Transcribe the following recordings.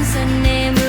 friends and name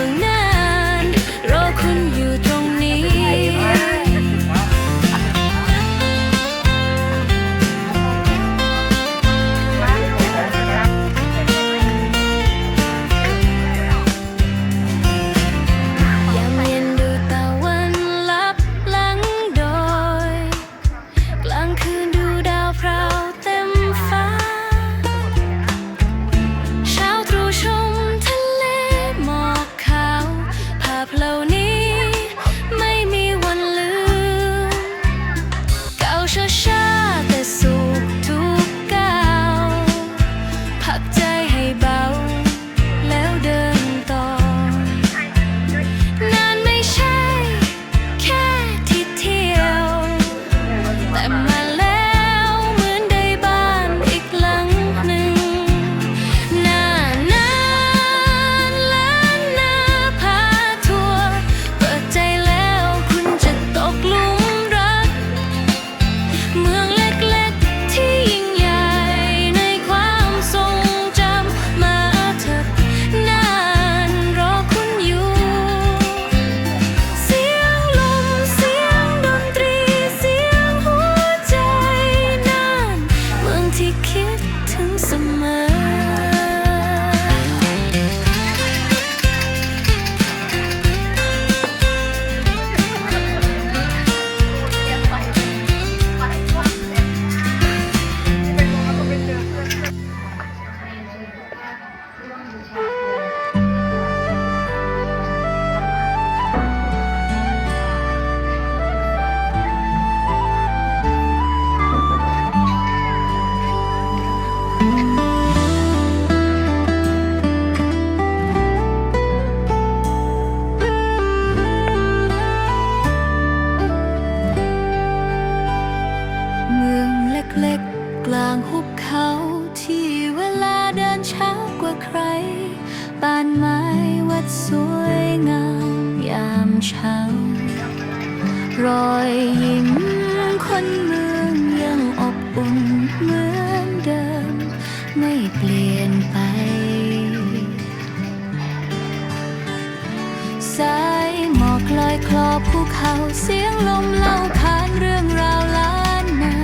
อบภูเขาเสียงลมเล่าขานเรื่องราวล้านนา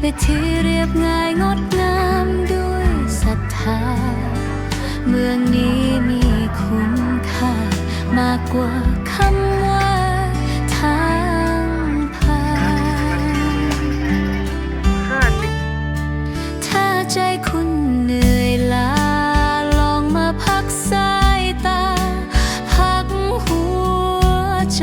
เวที่เรียบง่ายงดงามด้วยศรัทธา เมืองนี้มีคุณค่ามากกว่าคำว่าทางผ่านถ้าใจคุณเหนื่อยล้าลองมาพักสายตา พักหัวใจ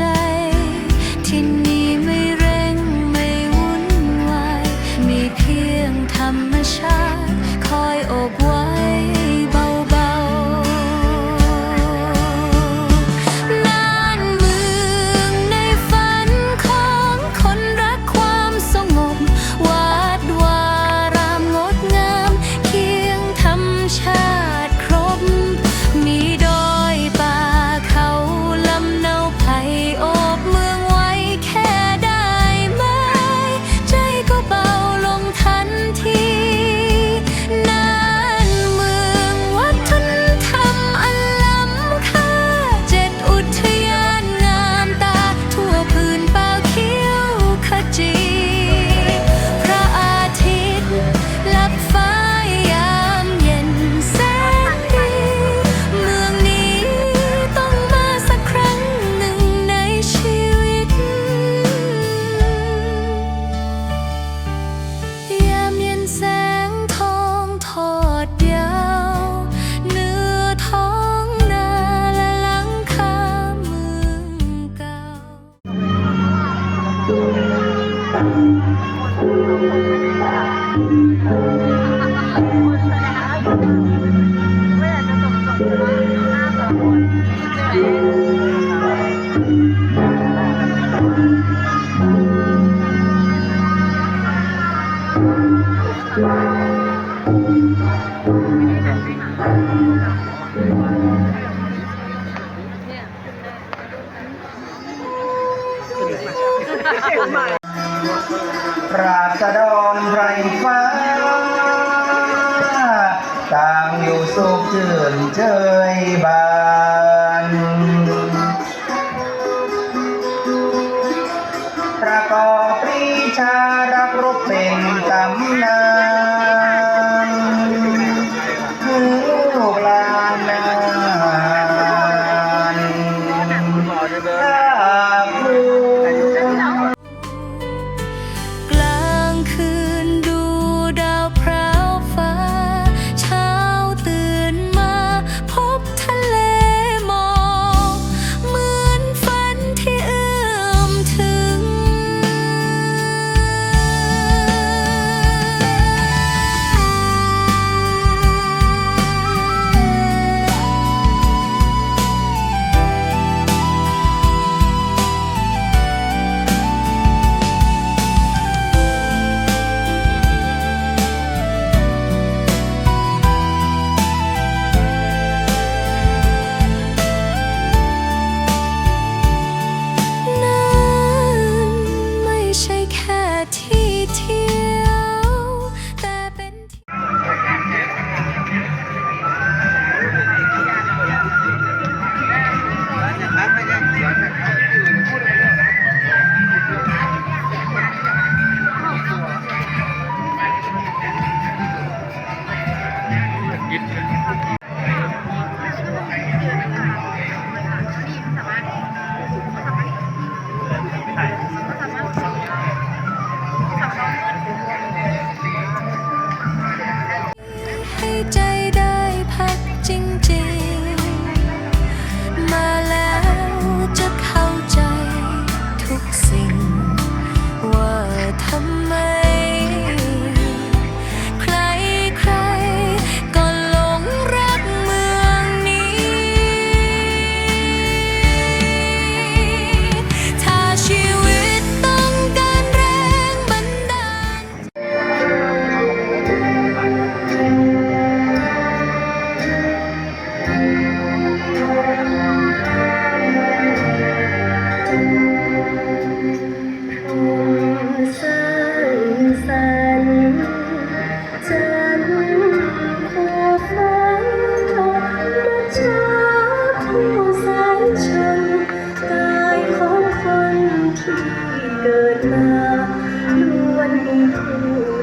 ประกอบปรีชา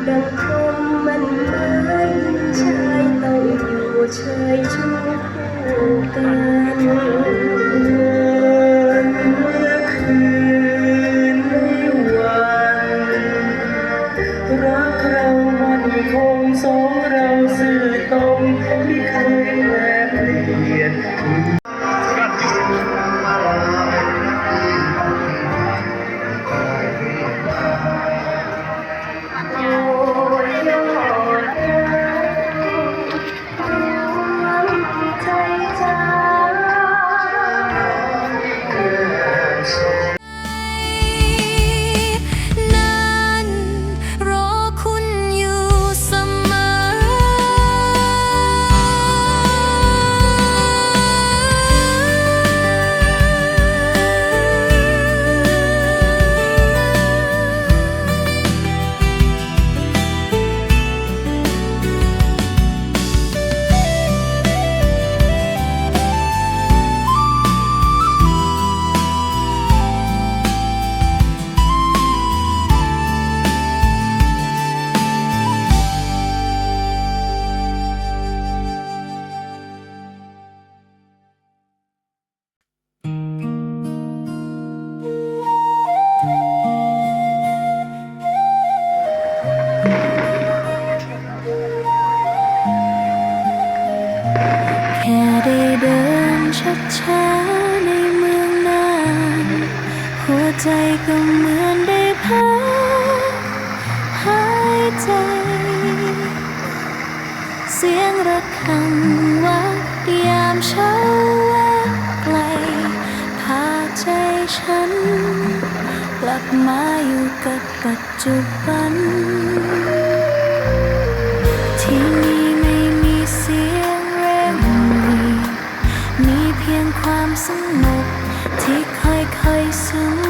don't ใจก็เหมือนได้พักหายใจ เสียงระฆังวัดยามเช้าว่าไกล พาใจฉัน กลับมาอยู่กับปัจจุบัน ที่นี่ไม่มีเสียงเร่งรีมีเพียงความสงบที่ค่อยๆซึม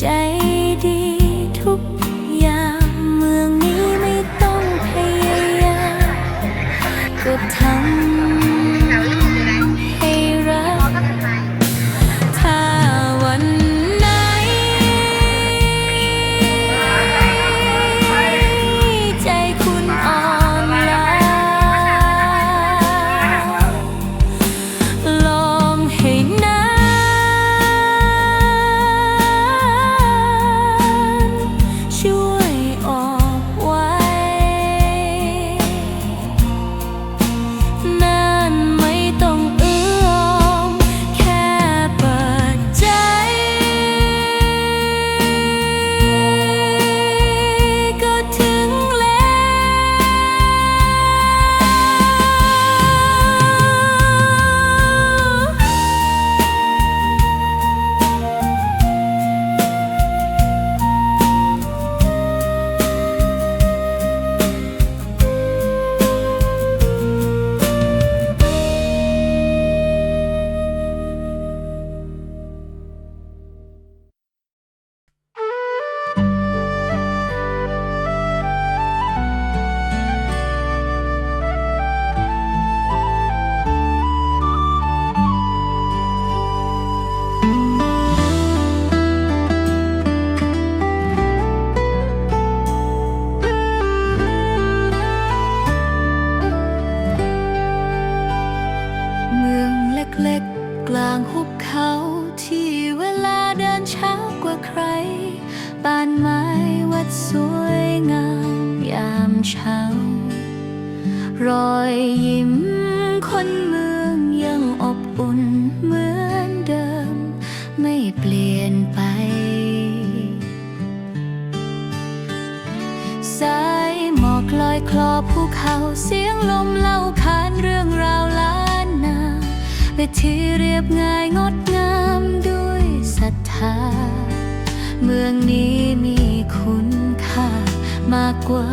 cháy. ลอยคลอภูเขาเสียงลมเล่าขานเรื่องราวล้านนาเวที่เรียบง่ายงดงามด้วยศรัทธา เมืองนี้มีคุณค่ามากกว่า